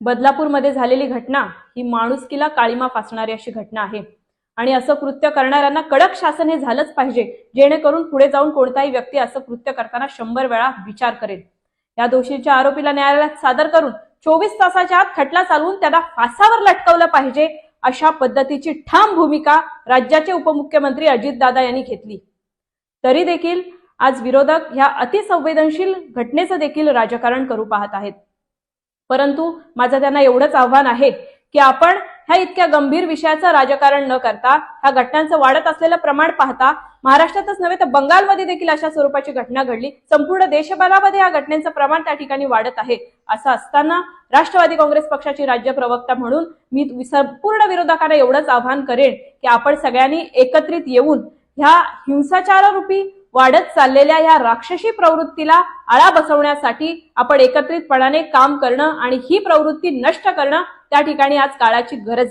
बदलापूरमध्ये झालेली घटना ही माणुसकीला काळीमा फासणारी अशी घटना आहे. आणि असं कृत्य करणाऱ्यांना कडक शासन हे झालंच पाहिजे जेणेकरून पुढे जाऊन कोणताही व्यक्ती असं कृत्य करताना शंभर वेळा विचार करेल. या दोषीच्या आरोपीला न्यायालयात सादर करून चोवीस तासाच्या आत खटला चालवून त्याला फासावर लटकवलं पाहिजे अशा पद्धतीची ठाम भूमिका राज्याचे उपमुख्यमंत्री अजितदादा यांनी घेतली. तरी देखील आज विरोधक ह्या अतिसंवेदनशील घटनेचं देखील राजकारण करू पाहत आहेत. परंतु माझं त्यांना एवढंच आव्हान आहे की आपण ह्या इतक्या गंभीर विषयाचं राजकारण न करता ह्या घटनांचं वाढत असलेलं प्रमाण पाहता महाराष्ट्रातच नव्हे तर बंगालमध्ये देखील अशा स्वरूपाची घटना घडली. संपूर्ण देशभरामध्ये या घटनेचं प्रमाण त्या ठिकाणी वाढत आहे. असं असताना राष्ट्रवादी काँग्रेस पक्षाची राज्य प्रवक्ता म्हणून मी संपूर्ण विरोधकांना एवढंच आव्हान करेन की आपण सगळ्यांनी एकत्रित येऊन ह्या हिंसाचारारूपी वाढत चाललेल्या या राक्षसी प्रवृत्तीला आळा बसवण्यासाठी आपण एकत्रितपणाने काम करणं आणि ही प्रवृत्ती नष्ट करणं त्या ठिकाणी आज काळाची गरज